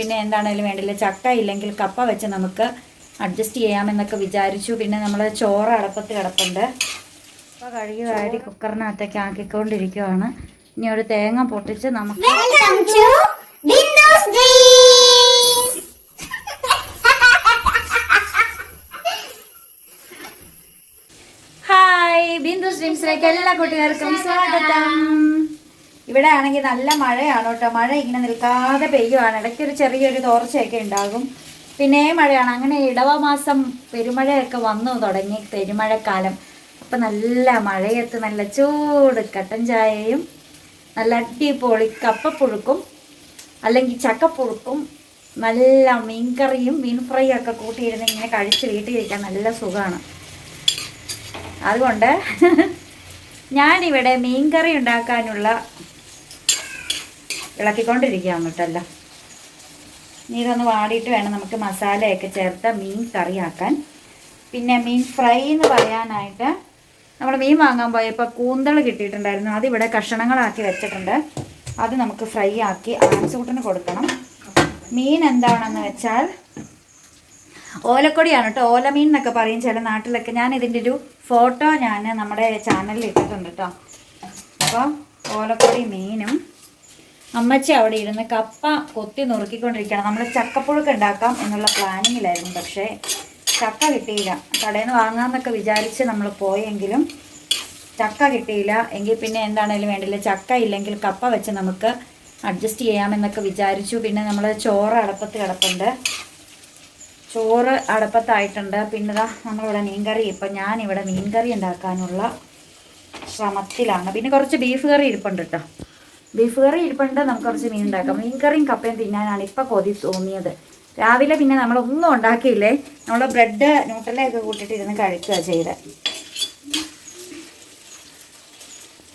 പിന്നെ എന്താണേലും വേണ്ടില്ല. ചക്ക ഇല്ലെങ്കിൽ കപ്പ വെച്ച് നമുക്ക് അഡ്ജസ്റ്റ് ചെയ്യാമെന്നൊക്കെ വിചാരിച്ചു. പിന്നെ നമ്മൾ ചോറ് അടപ്പത്ത് കിടപ്പുണ്ട്. അപ്പോൾ കഴുകി വാരി കുക്കറിനകത്തേക്ക് ആക്കിക്കൊണ്ടിരിക്കുവാണ്. ഇനി ഒരു തേങ്ങ പൊട്ടിച്ച് നമുക്ക്. ഹായ് ബിന്ദു സ്ട്രീംസിലേക്ക് എല്ലാ കുട്ടികൾക്കും സ്വാഗതം. ഇവിടെ ആണെങ്കിൽ നല്ല മഴയാണ് കേട്ടോ മഴ ഇങ്ങനെ നിൽക്കാതെ പെയ്യുവാണ്. ഇടയ്ക്ക് ഒരു ചെറിയൊരു തോർച്ചയൊക്കെ ഉണ്ടാകും. പിന്നെ മഴയാണ്. അങ്ങനെ ഇടവ മാസം പെരുമഴയൊക്കെ വന്നു തുടങ്ങി പെരുമഴക്കാലം. അപ്പം നല്ല മഴയത്ത് നല്ല ചൂട് കട്ടൻ ചായയും നല്ല അടിപൊളി കപ്പപ്പുഴുക്കും അല്ലെങ്കിൽ ചക്കപ്പുഴുക്കും നല്ല മീൻകറിയും മീൻ ഫ്രൈ ഒക്കെ കൂട്ടിയിരുന്ന് ഇങ്ങനെ കഴിച്ച് വീട്ടിലിരിക്കാൻ നല്ല സുഖമാണ് അതുകൊണ്ട് ഞാനിവിടെ മീൻകറി ഉണ്ടാക്കാനുള്ള ഇളക്കിക്കൊണ്ടിരിക്കുകയാണ് കേട്ടല്ല ഇനി ഇതൊന്ന് വാടിയിട്ട് വേണം നമുക്ക് മസാലയൊക്കെ ചേർത്ത് മീൻ കറിയാക്കാൻ. പിന്നെ മീൻ ഫ്രൈ എന്ന് പറയാനായിട്ട് നമ്മൾ മീൻ വാങ്ങാൻ പോയപ്പോൾ കൂന്തൾ കിട്ടിയിട്ടുണ്ടായിരുന്നു. അതിവിടെ കഷണങ്ങളാക്കി വെച്ചിട്ടുണ്ട്. അത് നമുക്ക് ഫ്രൈ ആക്കി ആൻസൂട്ടിന് കൊടുക്കണം. മീൻ എന്താണെന്ന് വെച്ചാൽ ഓലക്കൊടിയാണ് കേട്ടോ. ഓലമീൻ എന്നൊക്കെ പറയും ചില നാട്ടിലൊക്കെ. ഞാൻ ഇതിന്റെ ഒരു ഫോട്ടോ ഞാൻ നമ്മുടെ ചാനലിൽ ഇട്ടിട്ടുണ്ട് കേട്ടോ. അപ്പോൾ ഓലക്കൊടി മീനും അമ്മച്ചി അവിടെ ഇരുന്ന് കപ്പ കൊത്തി നുറുക്കിക്കൊണ്ടിരിക്കുകയാണ്. നമ്മൾ ചക്കപ്പുഴുക്ക് ഉണ്ടാക്കാം എന്നുള്ള പ്ലാനിങ്ങിലായിരുന്നു പക്ഷേ ചക്ക കിട്ടിയില്ല. കടയിൽ നിന്ന് വാങ്ങാമെന്നൊക്കെ വിചാരിച്ച് നമ്മൾ പോയെങ്കിലും ചക്ക കിട്ടിയില്ല. എങ്കിൽ പിന്നെ എന്താണേലും വേണ്ടില്ല. ചക്ക ഇല്ലെങ്കിൽ കപ്പ വെച്ച് നമുക്ക് അഡ്ജസ്റ്റ് ചെയ്യാമെന്നൊക്കെ വിചാരിച്ചു. പിന്നെ നമ്മൾ ചോറ് അടപ്പത്ത് കിടപ്പുണ്ട്. ചോറ് അടുപ്പത്തായിട്ടുണ്ട്. പിന്നെ ഇതാ നമ്മളിവിടെ മീൻകറി. ഇപ്പം ഞാനിവിടെ മീൻകറി ഉണ്ടാക്കാനുള്ള ശ്രമത്തിലാണ്. പിന്നെ കുറച്ച് ബീഫ് കറി ഇരിപ്പുണ്ട് കേട്ടോ ബീഫ് കറി ഇരിപ്പുണ്ട്. നമുക്ക് കുറച്ച് മീൻ ഉണ്ടാക്കാം. മീൻകറിയും കപ്പയും തിന്നാനാണ് ഇപ്പം കൊതി തോന്നിയത്. രാവിലെ പിന്നെ നമ്മളൊന്നും ഉണ്ടാക്കിയില്ലേ? നമ്മൾ ബ്രെഡ് ന്യൂട്ടലൊക്കെ കൂട്ടിയിട്ട് ഇരുന്ന് കഴിക്കുക ചെയ്ത്.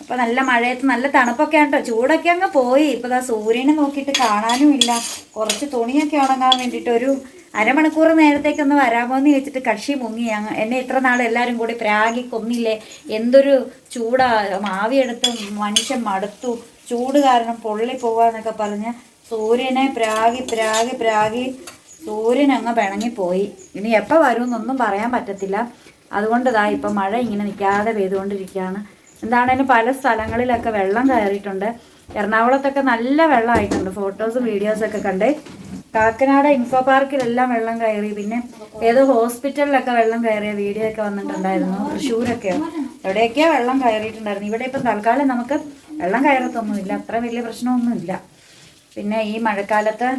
അപ്പോൾ നല്ല മഴയത്ത് നല്ല തണുപ്പൊക്കെ ആണ് കേട്ടോ ചൂടൊക്കെ അങ്ങ് പോയി. ഇപ്പോൾ ദാ സൂര്യനെ നോക്കിയിട്ട് കാണാനും ഇല്ല. കുറച്ച് തുണിയൊക്കെ ഉണങ്ങാൻ വേണ്ടിയിട്ട് ഒരു അരമണിക്കൂർ നേരത്തേക്കൊന്ന് വരാമോ എന്ന് വെച്ചിട്ട് കക്ഷി മുങ്ങി. എന്നെ ഇത്ര നാൾ എല്ലാവരും കൂടി പ്രാഗി കൊന്നില്ലേ? എന്തൊരു ചൂടാ. മാവിയെടുത്ത് മനുഷ്യൻ മടുത്തു. ചൂട് കാരണം പൊള്ളി പോവാന്നൊക്കെ പറഞ്ഞ് സൂര്യനെ പ്രാഗി പ്രാഗി പ്രാഗി സൂര്യൻ അങ്ങ് പിണങ്ങിപ്പോയി. ഇനി എപ്പോൾ വരുമെന്നൊന്നും പറയാൻ പറ്റത്തില്ല. അതുകൊണ്ടതാ ഇപ്പം മഴ ഇങ്ങനെ നിൽക്കാതെ പെയ്തുകൊണ്ടിരിക്കുകയാണ് എന്താണേലും പല സ്ഥലങ്ങളിലൊക്കെ വെള്ളം കയറിയിട്ടുണ്ട്. എറണാകുളത്തൊക്കെ നല്ല വെള്ളമായിട്ടുണ്ട്. ഫോട്ടോസും വീഡിയോസൊക്കെ കണ്ടേ. കാക്കനാട് ഇൻഫോ പാർക്കിലെല്ലാം വെള്ളം കയറി. പിന്നെ ഏതോ ഹോസ്പിറ്റലിലൊക്കെ വെള്ളം കയറിയ വീഡിയോ ഒക്കെ വന്നിട്ടുണ്ടായിരുന്നു. തൃശ്ശൂരൊക്കെയോ? എവിടെയൊക്കെയോ വെള്ളം കയറിയിട്ടുണ്ടായിരുന്നു. ഇവിടെ ഇപ്പം തൽക്കാലം നമുക്ക് വെള്ളം കയറത്തൊന്നുമില്ല. അത്ര വലിയ പ്രശ്നമൊന്നുമില്ല. പിന്നെ ഈ മഴക്കാലത്ത്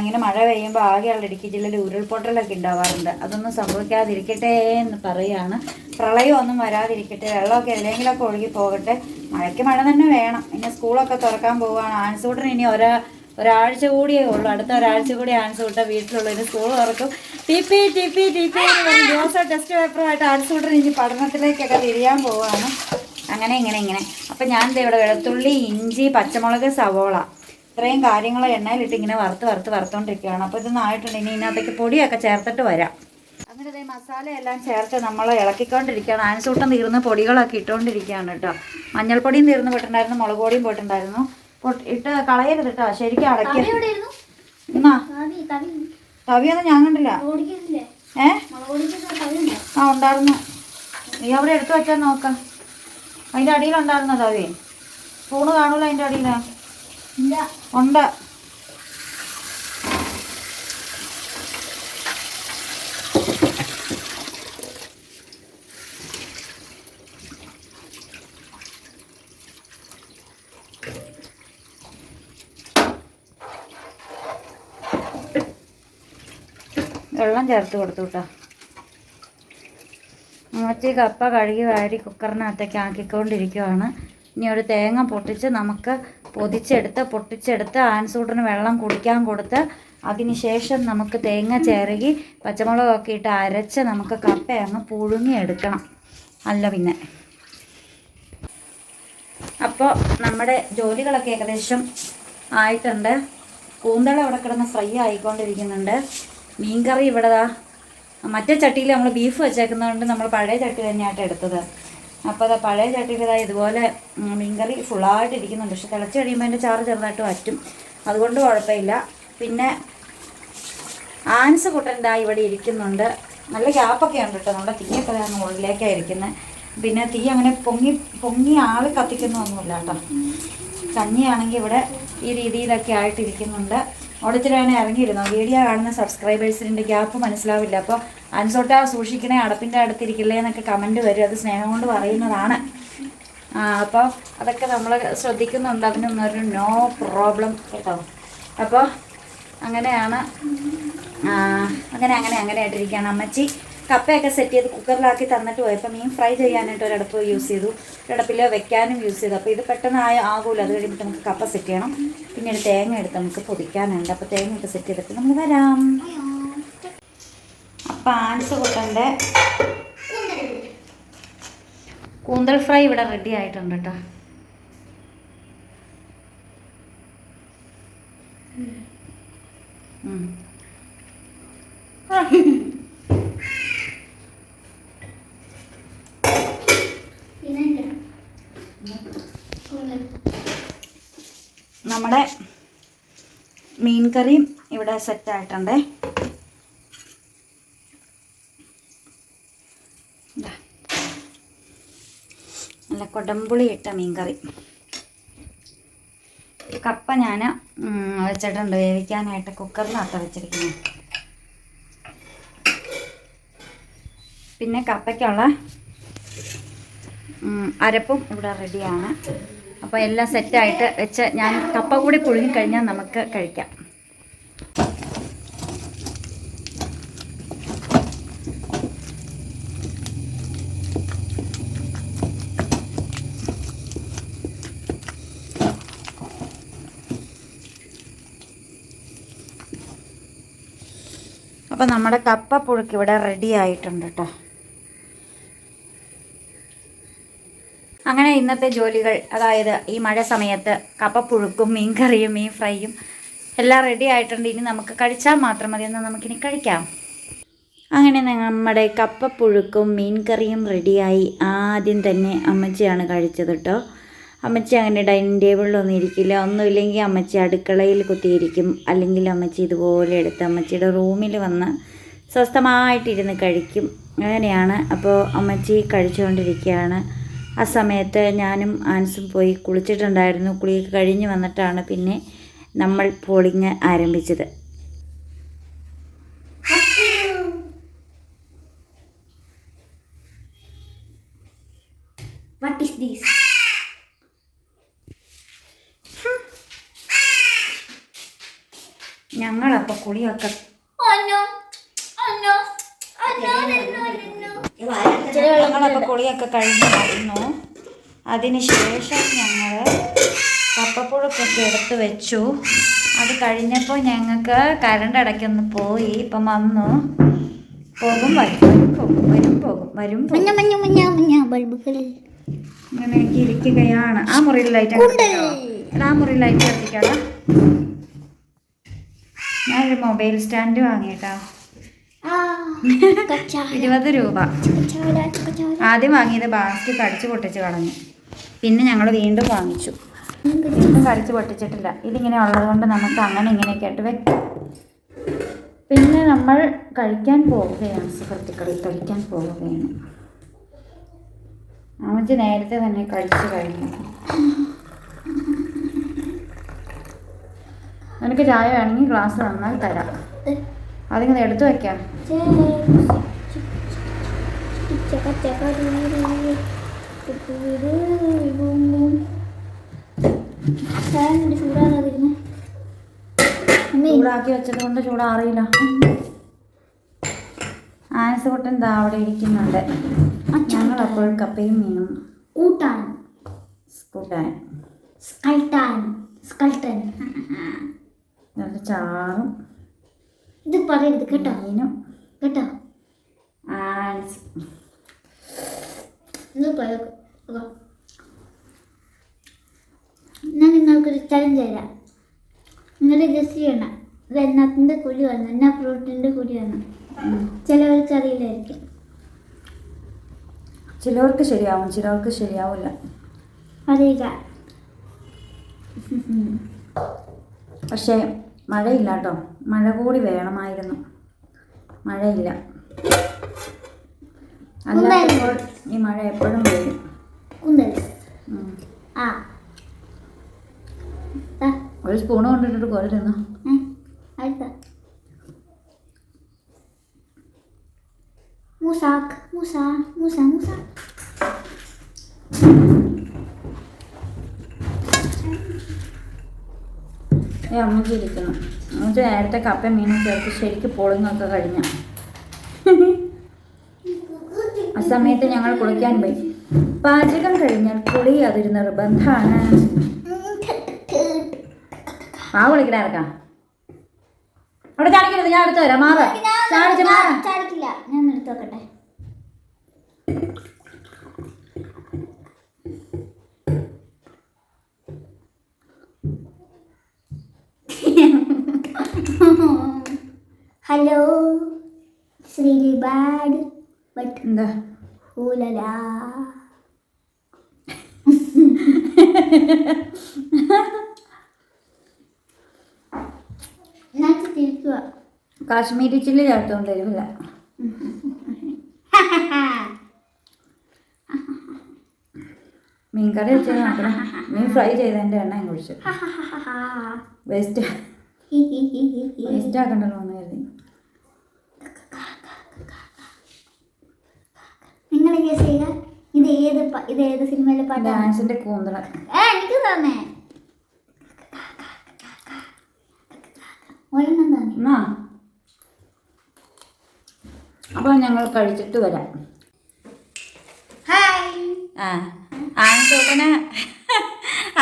ഇങ്ങനെ മഴ പെയ്യുമ്പോൾ ആകെയുള്ള ഇടുക്കി ജില്ലയിൽ ഉരുൾപൊട്ടലൊക്കെ ഉണ്ടാവാറുണ്ട്. അതൊന്നും സംഭവിക്കാതിരിക്കട്ടെ എന്ന് പറയാണ്. പ്രളയമൊന്നും വരാതിരിക്കട്ടെ വെള്ളമൊക്കെ എവിടെയെങ്കിലുമൊക്കെ ഒഴുകി പോകട്ടെ. മഴയ്ക്ക് മഴ തന്നെ വേണം. പിന്നെ സ്കൂളൊക്കെ തുറക്കാൻ പോവുകയാണ്. ആൻസൂട്ടർ ഇനി ഒരാ ഒരാഴ്ച കൂടിയേ ഉള്ളൂ. അടുത്ത ഒരാഴ്ച കൂടി ആൻസൂട്ട വീട്ടിലുള്ളതിന് സ്കൂൾ തുറക്കും. T P T P T P എന്ന് പറഞ്ഞ് ദിവസം ടെസ്റ്റ് പേപ്പറുമായിട്ട് ആൻസൂട്ടർ ഇനി പഠനത്തിലേക്കൊക്കെ തിരിയാൻ പോവുകയാണ്. അങ്ങനെ ഇങ്ങനെ ഇങ്ങനെ. അപ്പം ഞാൻ ഇവിടെ വെളുത്തുള്ളി ഇഞ്ചി പച്ചമുളക് സവോള. ഇത്രയും കാര്യങ്ങൾ എണ്ണയിലിട്ട് ഇങ്ങനെ വറുത്ത് വറുത്ത് വറുത്തോണ്ടിരിക്കുകയാണ്. അപ്പോൾ ഇതൊന്നും ആയിട്ടുണ്ട് ഇനി ഇതിനകത്തേക്ക് പൊടിയൊക്കെ ചേർത്തിട്ട് വരാം. അങ്ങനെ ഇതേ മസാലയെല്ലാം ചേർത്ത് നമ്മൾ ഇളക്കിക്കൊണ്ടിരിക്കുകയാണ്. ആൻസൂട്ടം തീർന്ന് പൊടികളൊക്കെ ഇട്ടുകൊണ്ടിരിക്കുകയാണ് കേട്ടോ. മഞ്ഞൾപ്പൊടിയും തീർന്ന് പോയിട്ടുണ്ടായിരുന്നു മുളക് പൊടിയും പോയിട്ടുണ്ടായിരുന്നു. ഇട്ട് കളയരുത് കേട്ടോ. ശരിക്കും അടക്കി എന്നാ തവി തവി. തവിയൊന്നും ഞാൻ കണ്ടില്ല. ഏ? ആ ഉണ്ടായിരുന്നു. നീ അവിടെ എടുത്തു വെച്ചാൽ നോക്കാം. അതിന്റെ അടിയിലുണ്ടായിരുന്നോ തവി? സ്പൂണ് കാണൂല അതിന്റെ അടിയിലാ. ഇല്ല ഉണ്ട്. വെള്ളം ചേർത്ത് കൊടുത്തു കേട്ടോ അമ്മച്ചി കപ്പ കഴുകി വാരി കുക്കറിനകത്തേക്ക് ആക്കിക്കൊണ്ടിരിക്കുവാണ്. ഇനി ഒരു തേങ്ങ പൊട്ടിച്ച് നമുക്ക് പൊതിച്ചെടുത്ത് പൊട്ടിച്ചെടുത്ത് ആൻസൂട്ടിന് വെള്ളം കുടിക്കാൻ കൊടുത്ത് അതിനുശേഷം നമുക്ക് തേങ്ങ ചിരകി പച്ചമുളകൊക്കെ ഇട്ട് അരച്ച് നമുക്ക് കപ്പ അങ്ങ് പുഴുങ്ങിയെടുക്കണം. അല്ല പിന്നെ. അപ്പോൾ നമ്മുടെ ജോലികളൊക്കെ ഏകദേശം ആയിട്ടുണ്ട്. കൂന്തള അവിടെ കിടന്ന് ഫ്രൈ ആയിക്കൊണ്ടിരിക്കുന്നുണ്ട്. മീൻകറി ഇവിടെതാ മറ്റേ ചട്ടിയിൽ നമ്മൾ ബീഫ് വെച്ചേക്കുന്നതുകൊണ്ട് നമ്മൾ പഴയ ചട്ടി തന്നെയായിട്ട് എടുത്തത്. അപ്പോൾ അത് പഴയ ചട്ടിയിൽ ഇതുപോലെ മീൻകറി ഫുള്ളായിട്ട് ഇരിക്കുന്നുണ്ട്. പക്ഷെ തിളച്ച് കഴിയുമ്പോൾ അതിന്റെ ചാറ് ചെറുതായിട്ട് വറ്റും. അതുകൊണ്ട് കുഴപ്പമില്ല. പിന്നെ ആൻസ് കുട്ടന്റെ ഇവിടെ ഇരിക്കുന്നുണ്ട്. നല്ല ഗ്യാപ്പൊക്കെ ഉണ്ട് കേട്ടോ. നമ്മുടെ തീയൊക്കെ മുകളിലേക്കാണ് ഇരിക്കുന്നത് പിന്നെ തീ അങ്ങനെ പൊങ്ങി പൊങ്ങി ആൾ കത്തിക്കുന്നൊന്നുമില്ല കേട്ടോ. കഞ്ഞിയാണെങ്കിൽ ഇവിടെ ഈ രീതിയിലൊക്കെ ആയിട്ടിരിക്കുന്നുണ്ട്. അവിടെ ഇറങ്ങിയിരുന്നു? വീഡിയോ കാണുന്ന സബ്സ്ക്രൈബേഴ്സിന്റെ ഗ്യാപ്പ് മനസ്സിലാവില്ല. അപ്പോൾ അൻസോട്ട സൂക്ഷിക്കണേ അടപ്പിന്റെ അടുത്തിരിക്കില്ലേ എന്നൊക്കെ കമന്റ് വരും. അത് സ്നേഹം കൊണ്ട് പറയുന്നതാണ്. അപ്പോൾ അതൊക്കെ നമ്മൾ ശ്രദ്ധിക്കുന്നുണ്ട്. അതിനൊന്നും ഒരു നോ പ്രോബ്ലം കേട്ടോ. അപ്പോൾ അങ്ങനെയാണ്. അങ്ങനെ അങ്ങനെ അങ്ങനെ ആയിട്ടിരിക്കുകയാണ് അമ്മച്ചി. കപ്പയൊക്കെ സെറ്റ് ചെയ്ത് കുക്കറിലാക്കി തന്നിട്ട് പോയപ്പോൾ മീൻ ഫ്രൈ ചെയ്യാനായിട്ട് ഒരടുപ്പ് യൂസ് ചെയ്തു. ഒരടുപ്പിൽ വെക്കാനും യൂസ് ചെയ്തു. അപ്പോൾ ഇത് പെട്ടെന്ന് ആയ ആകുമല്ലോ അത് കഴിയുമ്പോൾ നമുക്ക് കപ്പ സെറ്റ് ചെയ്യണം. പിന്നെ ഒരു തേങ്ങ എടുത്ത് നമുക്ക് പൊതിക്കാനുണ്ട്. അപ്പോൾ തേങ്ങ ഒക്കെ സെറ്റ് ചെയ്തിട്ട് നമുക്ക് വരാം. അപ്പം ആൻസ് കൂട്ടന്റെ കൂന്തൽ ഫ്രൈ ഇവിടെ റെഡി ആയിട്ടുണ്ട് കേട്ടോ ഉം. നമ്മുടെ മീൻ കറിയും ഇവിടെ സെറ്റ് ആയിട്ടുണ്ട്. ദാ. നല്ല കൊടമ്പുളി ഇട്ട മീൻ കറി. കപ്പ ഞാൻ വെച്ചിട്ടുണ്ട്. വേവിക്കാനായിട്ട് കുക്കറിനകത്ത് വെച്ചിരിക്കുന്നു. പിന്നെ കപ്പയ്ക്കുള്ള അരപ്പും ഇവിടെ റെഡിയാണ് അപ്പോൾ എല്ലാം സെറ്റായിട്ട് വെച്ച് ഞാൻ കപ്പ കൂടി പുഴുങ്ങി കഴിഞ്ഞാൽ നമുക്ക് കഴിക്കാം. അപ്പോൾ നമ്മുടെ കപ്പ പുഴുക്ക് ഇവിടെ റെഡി ആയിട്ടുണ്ട് കേട്ടോ അങ്ങനെ ഇന്നത്തെ ജോലികൾ അതായത് ഈ മഴ സമയത്ത് കപ്പപ്പുഴുക്കും മീൻ കറിയും മീൻ ഫ്രൈയും എല്ലാം റെഡി ആയിട്ടുണ്ട്. ഇനി നമുക്ക് കഴിച്ചാൽ മാത്രം മതി. എന്നാൽ നമുക്കിനി കഴിക്കാം. അങ്ങനെ നമ്മുടെ കപ്പപ്പുഴുക്കും മീൻ കറിയും റെഡിയായി ആദ്യം തന്നെ അമ്മച്ചിയാണ് കഴിച്ചത് കേട്ടോ അമ്മച്ചി അങ്ങനെ ഡൈനിങ് ടേബിളിലൊന്നും ഇരിക്കില്ല ഒന്നുമില്ലെങ്കിൽ അമ്മച്ചി അടുക്കളയിൽ കുത്തിയിരിക്കും. അല്ലെങ്കിൽ അമ്മച്ചി ഇതുപോലെ എടുത്ത് അമ്മച്ചിയുടെ റൂമിൽ വന്ന് സ്വസ്ഥമായിട്ടിരുന്ന് കഴിക്കും. അങ്ങനെയാണ്. അപ്പോൾ അമ്മച്ചി കഴിച്ചുകൊണ്ടിരിക്കുകയാണ്. ആ സമയത്ത് ഞാനും ആൻസും പോയി കുളിച്ചിട്ടുണ്ടായിരുന്നു. കുളിയൊക്കെ കഴിഞ്ഞ് വന്നിട്ടാണ് പിന്നെ നമ്മൾ പോളിങ് ആരംഭിച്ചത്. വാട്ട് ഈസ് ദീസ് ഞങ്ങളപ്പോൾ കുളിയൊക്കെ oh no oh no no no ഞങ്ങളപ്പോൾ കുളിയൊക്കെ കഴിഞ്ഞ് വരുന്നു. അതിനുശേഷം ഞങ്ങൾ കപ്പപ്പുഴുക്കൊക്കെ എടുത്ത് വെച്ചു. അത് കഴിഞ്ഞപ്പോൾ ഞങ്ങൾക്ക് കരണ്ട് ഇടയ്ക്കൊന്ന് പോയി. ഇപ്പം വന്നു. പോകും വരും പോകും വരും പോകും വരും മഞ്ഞ മഞ്ഞ മഞ്ഞ മഞ്ഞ ബൾബുകൾ. അങ്ങനെയൊക്കെ ഇരിക്കുകയാണ്. ആ മുറിയിൽ ലൈറ്റ് എടാ ആ മുറിയിൽ ലൈറ്റ് കത്തിക്കാടാ ഞാനൊരു മൊബൈൽ സ്റ്റാൻഡ് വാങ്ങിയിട്ടാ ആ കച്ചാല ഇരുപത് രൂപ. ആദ്യം വാങ്ങിയത് ബാസ്കറ്റ് കടിച്ചു പൊട്ടിച്ച് കളഞ്ഞു. പിന്നെ ഞങ്ങൾ വീണ്ടും വാങ്ങിച്ചു. വീണ്ടും കടിച്ചു പൊട്ടിച്ചിട്ടില്ല. ഇതിങ്ങനെ ഉള്ളത് കൊണ്ട് നമുക്ക് അങ്ങനെ ഇങ്ങനെയൊക്കെ ആയിട്ട് വെക്കാം പിന്നെ നമ്മൾ കഴിക്കാൻ പോവുകയാണ് സുഹൃത്തുക്കളിൽ കഴിക്കാൻ പോവുകയാണ്. അമ്മച്ചി നേരത്തെ തന്നെ കഴിച്ചു കഴിഞ്ഞു. നിനക്ക് ചായ വേണമെങ്കിൽ ഗ്ലാസ് തന്നാൽ തരാം. അതിങ്ങനെ എടുത്തു അമ്മേ ചൂടാക്കി വെച്ചത് കൊണ്ട് ചൂടാറിയില്ല. ആനസുകുട്ടൻ ദാ അവിടെ ഇരിക്കുന്നുണ്ട്. ഞങ്ങൾ അപ്പോൾ കപ്പയും മീനും. കൂട്ടാൻ. കൂട്ടാൻ. സ്കൾട്ടാൻ. സ്കൾട്ടൻ. നല്ല ചാറും. ഇത് പറയരുത് കേട്ടോ. അതിനും കേട്ടോ. ഇത് ഞാൻ നിങ്ങൾക്കൊരു ചലഞ്ച് തരാം. നിങ്ങൾ ഗസ് ചെയ്യണം. ഇത് കുഴി വന്നു എന്നാ ഫ്രൂട്ടിന്റെ കുഴി വന്നു ചിലവർക്ക് അറിയില്ലായിരിക്കും. ചിലവർക്ക് ശരിയാവും. ചിലവർക്ക് ശരിയാവില്ല അറിയില്ല. പക്ഷേ മഴയില്ല കേട്ടോ മഴ കൂടി വേണമായിരുന്നു. മഴയില്ല. അല്ലാത്തപ്പോൾ ഈ മഴ എപ്പോഴും പെയ്യും. ഒരു സ്പൂണ് കൊണ്ടിട്ടിട്ട് ഏ, അടുത്ത മൂസാക്ക്. മൂസ മൂസ മൂസ. ഏ അമ്മച്ചി ഇരിക്കുന്നു. അമ്മച്ചി നേരത്തെ കപ്പ മീനും ചേർത്ത് ശരിക്ക് പൊളിങ്ങൊക്കെ കഴിഞ്ഞ. ആ സമയത്ത് ഞങ്ങൾ കുളിക്കാൻ പോയി. പാചകം കഴിഞ്ഞാൽ കുളി അതൊരു നിർബന്ധമാണ്. ആ വിളിക്കണേർക്കാം അവിടെ ചാടിക്കരുത് ഞാൻ അടുത്ത് വരാം മാറ ചാടിച്ചു മാറ ഞാൻ എടുത്തു നോക്കട്ടെ ഹലോ ശ്രീലി ബാഡ് ബട്ട് എന്താ ഊലലാ കാശ്മീരി ചില്ലി ചേർത്തോണ്ട് വരുമില്ല മീൻകറി കറി വെച്ച് നോക്കണം മീൻ ഫ്രൈ ചെയ്തതിന്റെ എണ്ണയും കുടിച്ചു. വേസ്റ്റ് വേസ്റ്റ് ആക്കണ്ടല്ലോ എന്ന് കരുതി നിങ്ങൾ ഗസ് ചെയ്യുക ഇത് ഏത് ഇത് ഏത് സിനിമയിലെ പാട്ടാണ് ഡാൻസിന്റെ കൂന്തള. എനിക്ക് തന്നെ. ഒരെണ്ണം തന്നെ അപ്പോൾ ഞങ്ങൾ കഴിച്ചിട്ട് വരാം. ഹായ് ആ ആൻസോട്ടിന്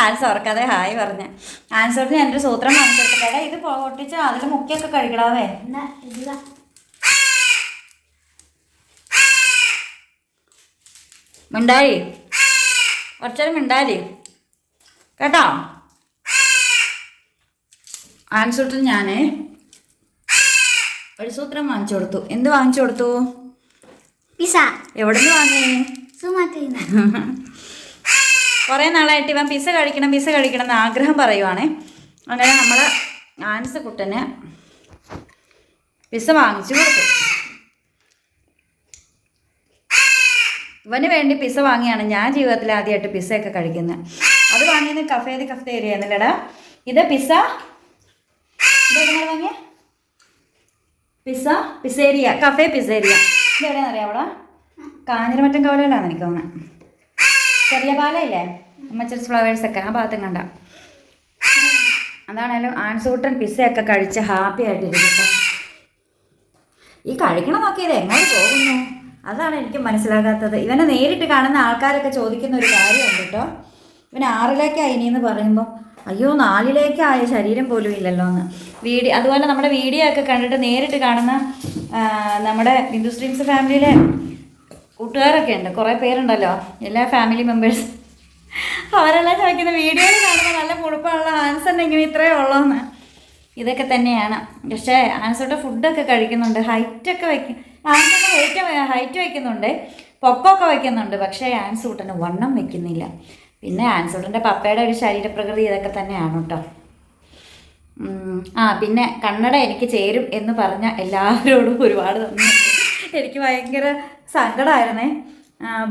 ആൻസ് ഓർക്കാതെ ഹായ് പറഞ്ഞ. ആൻസോട്ടിന് എന്റെ സൂത്രം കാണിച്ചു കൊടുത്തിട്ട് ഇത് പൊട്ടിച്ച് അതിൽ മുക്കിയൊക്കെ കഴിക്കടാവേ എന്നാ ഇടുക മിണ്ടായി. കുറച്ചേരം മിണ്ടായി കേട്ടോ? ആൻസോട്ടിന് ഞാൻ ഒരു സൂത്രം വാങ്ങിച്ചു കൊടുത്തു. എന്ത് വാങ്ങിച്ചു കൊടുത്തു? പിസ. എവിടെ നിന്ന് വാങ്ങി കുറേ നാളായിട്ട് ഇവൻ പിസ കഴിക്കണം പിസ കഴിക്കണം എന്ന് ആഗ്രഹം പറയുവാണേ. അങ്ങനെ നമ്മൾ ആൻസ് കുട്ടന് പിസ വാങ്ങിച്ചു കൊടുത്തു. ഇവന് വേണ്ടി പിസ്സ വാങ്ങിയാണ്. ഞാൻ ജീവിതത്തിൽ ആദ്യമായിട്ട് പിസയൊക്കെ കഴിക്കുന്നത് അത് വാങ്ങിയത് കഫേത് കഫ്തേരിയ എന്നല്ലടാ ഇത് പിസ ഇതെവിടെ വാങ്ങിയ? പിസ പിസേരിയ കഫേ പിസേരിയ ഇത് എവിടെയാണെന്ന് അറിയാം അവിടെ കാഞ്ഞിരമറ്റം കവലയിലാണ് എനിക്ക് തോന്നുന്നത് ചെറിയ പാലയില്ലേ? ഫ്ലവേഴ്സ് ഒക്കെ ആ ഭാഗത്തും കണ്ട. അതാണേലും ആൺസൂട്ടൻ പിസ്സയൊക്കെ കഴിച്ച് ഹാപ്പി ആയിട്ടിരിക്കട്ടെ. ഈ കഴിക്കണം നോക്കിയത് എങ്ങനെ പോകുന്നു? അതാണ് എനിക്ക് മനസ്സിലാകാത്തത്. ഇവനെ നേരിട്ട് കാണുന്ന ആൾക്കാരൊക്കെ ചോദിക്കുന്ന ഒരു കാര്യമുണ്ട് കേട്ടോ ഇവൻ ആറിലേക്കായി ഇനിയെന്ന് പറയുമ്പോൾ അയ്യോ നാലിലേക്കായ ശരീരം പോലും ഇല്ലല്ലോ എന്ന്. വീഡിയോ അതുപോലെ നമ്മുടെ വീഡിയോ ഒക്കെ കണ്ടിട്ട് നേരിട്ട് കാണുന്ന നമ്മുടെ ഹിന്ദുസ്ലിംസ് ഫാമിലിയിലെ കൂട്ടുകാരൊക്കെ ഉണ്ട്. കുറേ പേരുണ്ടല്ലോ എല്ലാ ഫാമിലി മെമ്പേഴ്സ്. അവരെല്ലാം ചോദിക്കുന്ന വീഡിയോയിൽ കാണുമ്പോൾ നല്ല മുഴുപ്പമുള്ള ആൻസർ ഇങ്ങനെ ഇത്രയേ ഉള്ളൂ എന്ന്. ഇതൊക്കെ തന്നെയാണ്. പക്ഷേ ആൻസറുടെ ഫുഡൊക്കെ കഴിക്കുന്നുണ്ട്. ഹൈറ്റൊക്കെ വയ്ക്കും ആൻസറിന്റെ വെയിറ്റ് ഹൈറ്റ് വയ്ക്കുന്നുണ്ട്. പൊക്കമൊക്കെ വയ്ക്കുന്നുണ്ട്. പക്ഷേ ആൻസൂട്ടന് വണ്ണം വയ്ക്കുന്നില്ല. പിന്നെ ആൻസൂട്ടന്റെ പപ്പയുടെ ഒരു ശരീരപ്രകൃതി ഇതൊക്കെ തന്നെയാണ് കേട്ടോ ആ പിന്നെ കണ്ണട എനിക്ക് ചേരും എന്ന് പറഞ്ഞ എല്ലാവരോടും ഒരുപാട് തന്നെ എനിക്ക് ഭയങ്കര സങ്കടമായിരുന്നേ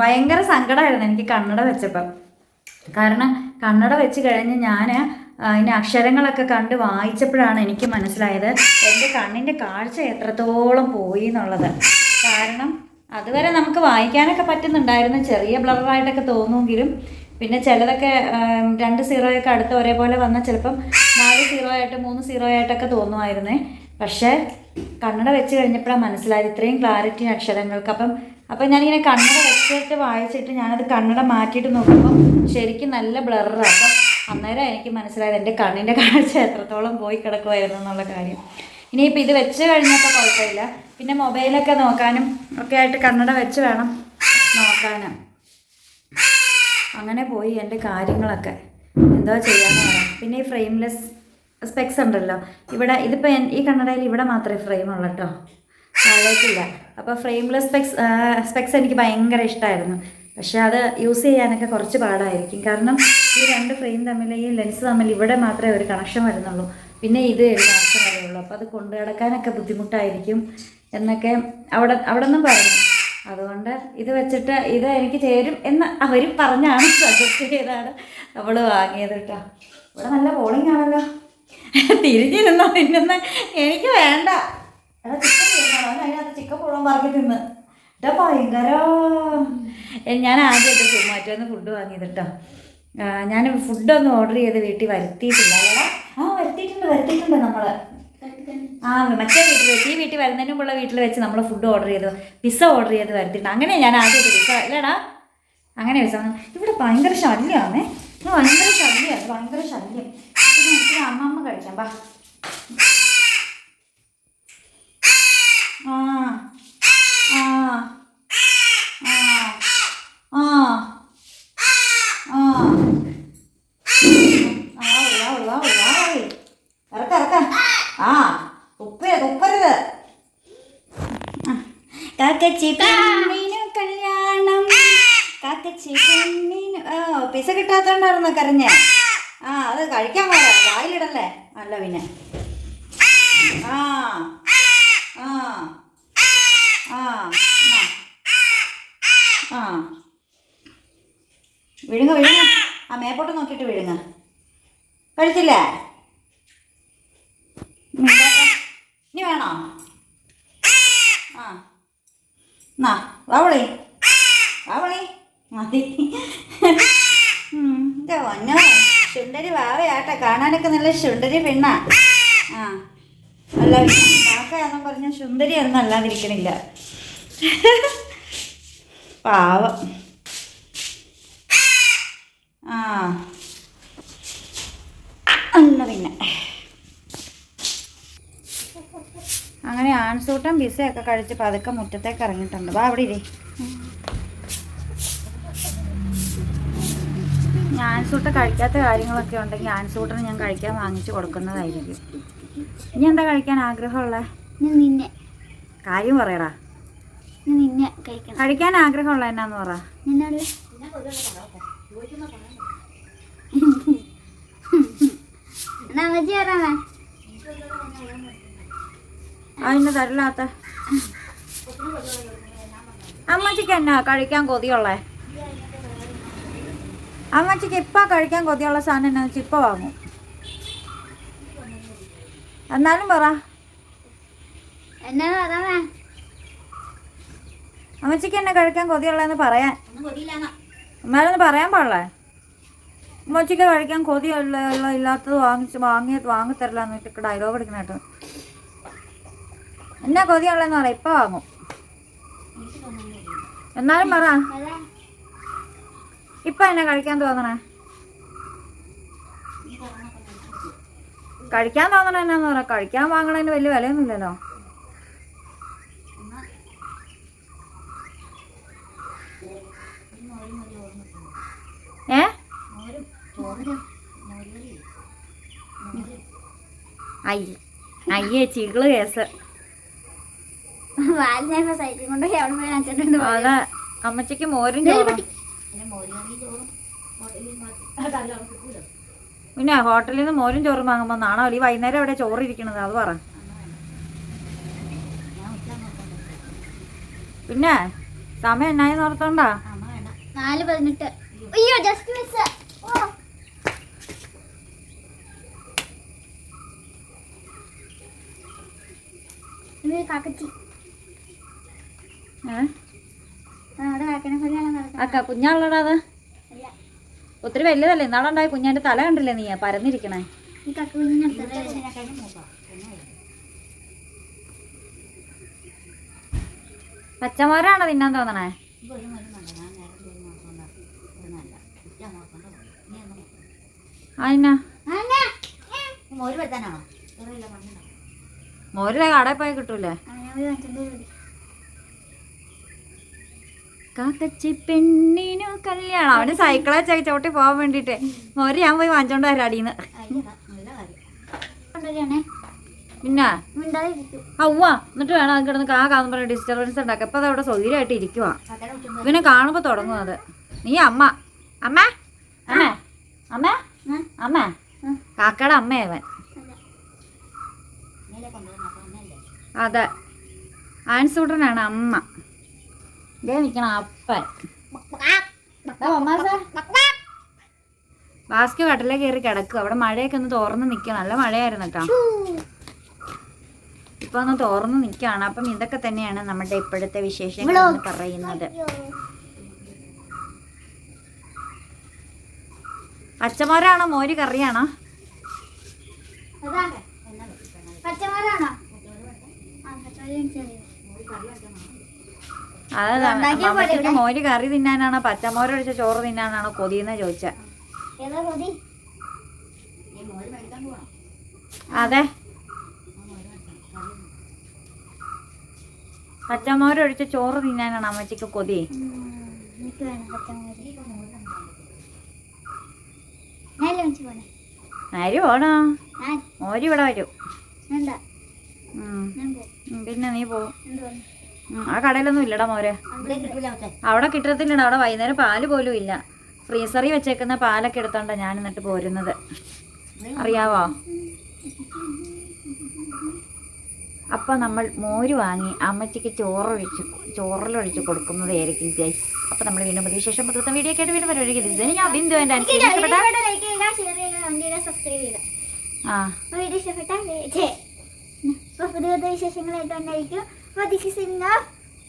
ഭയങ്കര സങ്കടമായിരുന്നു എനിക്ക് കണ്ണട വെച്ചപ്പം. കാരണം കണ്ണട വെച്ച് കഴിഞ്ഞ് ഞാൻ അതിന്റെ അക്ഷരങ്ങളൊക്കെ കണ്ട് വായിച്ചപ്പോഴാണ് എനിക്ക് മനസ്സിലായത് എന്റെ കണ്ണിന്റെ കാഴ്ച എത്രത്തോളം പോയി എന്നുള്ളത്. കാരണം അതുവരെ നമുക്ക് വായിക്കാനൊക്കെ പറ്റുന്നുണ്ടായിരുന്നു. ചെറിയ ബ്ലറായിട്ടൊക്കെ തോന്നുമെങ്കിലും പിന്നെ ചിലതൊക്കെ രണ്ട് സീറോയൊക്കെ അടുത്ത് ഒരേപോലെ വന്നാൽ ചിലപ്പം നാല് സീറോ ആയിട്ട് മൂന്ന് സീറോ ആയിട്ടൊക്കെ തോന്നുമായിരുന്നേ. പക്ഷേ കണ്ണട വെച്ച് കഴിഞ്ഞപ്പോഴാണ് മനസ്സിലായത് ഇത്രയും ക്ലാരിറ്റി അക്ഷരങ്ങൾക്ക്. അപ്പം അപ്പം ഞാനിങ്ങനെ കണ്ണട വെച്ചിട്ട് വായിച്ചിട്ട് ഞാനത് കണ്ണട മാറ്റിയിട്ട് നോക്കുമ്പോൾ ശരിക്കും നല്ല ബ്ലറാണ് അപ്പം അന്നേരം എനിക്ക് മനസ്സിലായത് എന്റെ കണ്ണിന്റെ കാഴ്ച എത്രത്തോളം പോയി കിടക്കുമായിരുന്നു എന്നുള്ള കാര്യം. ഇനിയിപ്പോൾ ഇത് വെച്ച് കഴിഞ്ഞപ്പോൾ കുഴപ്പമില്ല. പിന്നെ മൊബൈലൊക്കെ നോക്കാനും ഒക്കെ ആയിട്ട് കണ്ണട വെച്ച് വേണം നോക്കാനും. അങ്ങനെ പോയി എന്റെ കാര്യങ്ങളൊക്കെ. എന്തോ ചെയ്യാന്ന് പിന്നെ ഈ ഫ്രെയിംലെസ് സ്പെക്സ് ഉണ്ടല്ലോ. ഇവിടെ ഇതിപ്പോൾ ഈ കണ്ണടയിൽ ഇവിടെ മാത്രമേ ഫ്രെയിം ഉള്ളൂ കേട്ടോ താഴേക്കില്ല. അപ്പോൾ ഫ്രെയിംലെസ് സ്പെക്സ് സ്പെക്സ് എനിക്ക് ഭയങ്കര ഇഷ്ടമായിരുന്നു പക്ഷേ അത് യൂസ് ചെയ്യാനൊക്കെ കുറച്ച് പാടായിരിക്കും. കാരണം ഈ രണ്ട് ഫ്രെയിം തമ്മിൽ ഈ ലെൻസ് തമ്മിൽ ഇവിടെ മാത്രമേ ഒരു കണക്ഷൻ വരുന്നുള്ളൂ. പിന്നെ ഇത് ഒരു വരുള്ളൂ അപ്പോൾ അത് കൊണ്ടു കിടക്കാനൊക്കെ ബുദ്ധിമുട്ടായിരിക്കും എന്നൊക്കെ അവിടെ അവിടെ നിന്നും പറഞ്ഞു അതുകൊണ്ട് ഇത് വെച്ചിട്ട് ഇത് എനിക്ക് ചേരും എന്ന് അവർ പറഞ്ഞാണ് സജസ്റ്റ് ചെയ്താണ് അവൾ വാങ്ങിയത് കേട്ടോ. ഇവിടെ നല്ല പോളിംഗ് ആണല്ലോ. തിരിഞ്ഞിരുന്നോ നിന്നെന്ന് എനിക്ക് വേണ്ട. ചിക്കൻ അതിനകത്ത് ചിക്കൻ പുഴം പറക്കി തിന്ന്. ഇതാ ഭയങ്കര. ഞാൻ ആദ്യമായിട്ട് സൊമാറ്റോന്ന് ഫുഡ് വാങ്ങിയത് കേട്ടോ. ഞാൻ ഫുഡൊന്നും ഓർഡർ ചെയ്ത് വീട്ടിൽ വരുത്തിയിട്ടില്ല. ആ വരുത്തിയിട്ടുണ്ട് വരുത്തിയിട്ടുണ്ട് നമ്മൾ ആ മറ്റേ വീട്ടിൽ വെച്ച് ഈ വീട്ടിൽ വരുന്നതിന് മുമ്പുള്ള വീട്ടിൽ വെച്ച് നമ്മൾ ഫുഡ് ഓർഡർ ചെയ്തു പിസ്സ ഓർഡർ ചെയ്ത് വരുത്തിയിട്ടുണ്ട്. അങ്ങനെ ഞാൻ ആദ്യമായിട്ട് പിസ്സ അല്ലേടാ അങ്ങനെ പിസ്സ ഇവിടെ ഭയങ്കര ശല്യമാണേ. ഭയങ്കര ശല്യമാണ് ഭയങ്കര ശല്യം. അമ്മമ്മ കഴിക്കാം ബാ ആ ആ ആ ആ ആ ആ ഉള്ളാ ഉള്ളാ ഉള്ളാ ഇറക്ക ഇറക്ക ആ തുപ്പരുത് തുപ്പരുത് കാക്കച്ചി പെണ്ണിനു കല്യാണം. കാക്കച്ചി പെണ്ണിനു ഓ പിസ കിട്ടാത്തോണ്ടായിരുന്നു കരഞ്ഞേ? ആ അത് കഴിക്കാൻ പാടാ വായിലിടല്ലേ? അല്ല പിന്നെ. ആ. ആ. ആ. ആ. വിഴുങ്ങ വിഴുങ്ങ. ആ മേപ്പോട്ട് നോക്കിയിട്ട് വിഴുങ്ങ. കഴിച്ചില്ലേ. ഇനി വേണോ? ആ. എന്നാ വാവളി. വാവളി. മതി. ശുണ്ടരി വാവയാട്ടെ. കാണാനൊക്കെ നല്ല ശുണ്ടരി പെണ്ണാ. ആ. അല്ല കാക്കയാന്നും പറഞ്ഞ സുന്ദരി ഒന്നും അല്ലാതിരിക്കണില്ല. പാവം. ആ. അല്ല പിന്നെ. അങ്ങനെ ആൺസൂട്ടം പിസയൊക്കെ കഴിച്ച് പതുക്കെ മുറ്റത്തേക്ക് ഇറങ്ങിയിട്ടുണ്ട്. വാ അവിടെ ഇരേ. ആൻസൂട്ട കഴിക്കാത്ത കാര്യങ്ങളൊക്കെ ഉണ്ടെങ്കിൽ ആൺസൂട്ടന് ഞാൻ കഴിക്കാൻ വാങ്ങിച്ചു കൊടുക്കുന്നതായിരിക്കും. ഇനി എന്താ കഴിക്കാൻ ആഗ്രഹമുള്ള? നിന്നെ. കാര്യം പറയടാ. നിന്നെ കഴിക്കാൻ ആഗ്രഹമുള്ള എന്നാന്ന് പറ. എന്നാ അതിന് തരില്ലാത്ത. അമ്മച്ചിക്ക് എന്നാ കഴിക്കാൻ കൊതിയുള്ളേ? അമ്മച്ചിക്ക് ഇപ്പൊ കഴിക്കാൻ കൊതിയുള്ള സാധനം എന്നാ വെച്ചാൽ ഇപ്പൊ വാങ്ങും. എന്നാലും പറ. എന്നാ അമ്മച്ചിക്ക് എന്നെ കഴിക്കാൻ കൊതിയുള്ളതെന്ന് പറയാൻ. എന്നാലൊന്ന് പറയാൻ പാടില്ലേ? അമ്മച്ചിക്ക് കഴിക്കാൻ കൊതിയുള്ള ഇല്ലാത്തത് വാങ്ങിച്ച് വാങ്ങി വാങ്ങിത്തരില്ല എന്നിട്ട് ഡയലോഗ് എടുക്കണേട്ടോ എന്നാ കൊതിയുള്ളതെന്ന് പറ ഇപ്പൊ വാങ്ങും. എന്നാലും പറ. ഇപ്പൊ എന്നെ കഴിക്കാൻ തോന്നണേ? കഴിക്കാൻ തോന്നണ എന്നാന്ന് പറ. കഴിക്കാൻ വാങ്ങണതിന് വലിയ വിലയൊന്നുമില്ലല്ലോ. ഏ? അയ്യ അയ്യേ ചികൾ കേസ്. വാലിനെ സൈറ്റിൽ കൊണ്ട് എവിടെ പോയി കാണിച്ചിട്ടുണ്ട് അതെ അമ്മച്ചിക്ക് മോരും ചോറും. പിന്നെ ഹോട്ടലിൽ നിന്ന് മോരും ചോറും വാങ്ങുമ്പോൾ നാണോ ഈ വൈകുന്നേരം എവിടെ ചോറിരിക്കണത്? അത് പറ. പിന്നെ സമയം എന്നായി ഓർത്തോണ്ടാ? നാല് പതിനെട്ട്. അയ്യോ ജസ്റ്റ് മിസ് കാക്കച്ചി ഏ നമ്മുടെ കാക്കനെ കല്യാണം നടക്കാം അക്ക കുഞ്ഞാളടാ അത്? ഒത്തിരി വലുതല്ലേ? ഇന്നാളുണ്ടായ കുഞ്ഞാന്റെ തല കണ്ടില്ലേ നീ? പരന്നിരിക്കണേ. പച്ചമോരാണോ തിന്നാൻ തോന്നണേ? അതിനാ മോര് കടയിൽ പോയി കിട്ടൂലേ? കാക്കച്ചി പെണ്ണിനു കല്യാണം. അവന് സൈക്കിളെ ചവിട്ടി പോകാൻ വേണ്ടിട്ട് മോര് ഞാൻ പോയി വാങ്ങിച്ചോണ്ട് വരാം കൊണ്ടുവരികയാണേ. പിന്നെ? അവ്വ എന്നിട്ട് വേണം അത് കിടന്ന് കാ കാന്ന് പറഞ്ഞ ഡിസ്റ്റർബൻസ് ഉണ്ടാക്കുക ഇപ്പൊ അതവിടെ സ്വൈര്യമായിട്ട് ഇരിക്കുവാ. ഇവനെ കാണുമ്പോ തുടങ്ങും അത്. നീ അമ്മ. അമ്മ? അമ്മ? അമ്മ? അമ്മ? കാക്കയുടെ അമ്മയവൻ അതെ. ആൻസൂട്ടനാണ് അമ്മ. ഇതേ നിൽക്കണം അപ്പൻ. ബാസ്ക് കട്ടിലേ കയറി കിടക്കും. അവിടെ മഴയൊക്കെ ഒന്ന് തോർന്ന് നിൽക്കുക നല്ല മഴയായിരുന്നു കേട്ടോ. ഇപ്പൊ ഒന്ന് തോർന്ന് നിൽക്കുകയാണ് അപ്പം ഇതൊക്കെ തന്നെയാണ് നമ്മുടെ ഇപ്പോഴത്തെ വിശേഷങ്ങൾ എന്ന് പറയുന്നത്. പച്ചമോരാണോ? മോര് കറിയാണോ? പച്ചമരാണോ? പച്ചമരം അത് മോര് കറി തിന്നാനാണോ പച്ചമോരൊഴിച്ച ചോറ് തിന്നാനാണോ കൊതിയെന്ന് ചോദിച്ച. അതെ. പച്ചമോരൊഴിച്ച ചോറ് തിന്നാനാണോ അമ്മച്ചിക്ക് കൊതി? ആര് പോണോ? മോര് ഇവിടെ വരും. പിന്നെ നീ പോവും. ആ കടയിലൊന്നും ഇല്ലടാ മോരെ. അവിടെ കിട്ടത്തില്ലടാ അവിടെ വൈകുന്നേരം പാൽ പോലും ഇല്ല. ഫ്രീസറിൽ വെച്ചേക്കുന്ന പാലൊക്കെ എടുത്തോണ്ടാ ഞാൻ എന്നിട്ട് പോരുന്നത്. അറിയാവോ? അപ്പൊ നമ്മൾ മോര് വാങ്ങി അമ്മച്ചിക്ക് ചോറൊഴിച്ച് ചോറിലൊഴിച്ച് കൊടുക്കുന്നതായിരിക്കും ഗൈസ് അപ്പൊ നമ്മൾ വീണ്ടും പുതിയ ശേഷം പുറത്തെ വീഡിയോ ആയിട്ട് വീണ്ടും പരിപാടി ഞാൻ ബിന്ദു എന്റെ അനുസരിച്ച് ആ. പുതിയ പുതിയ വിശേഷങ്ങളായിട്ട് അപ്പോൾ this is in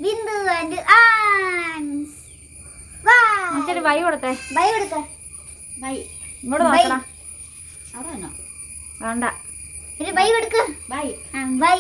Bindu and Ans bye കൊടുത്തേ. ബൈ കൊടുക്ക ബൈ ഇങ്ങോട്ട് നോക്കണ. വേണ്ട. ഒരു ബൈ കൊടുക്ക്. Bye bye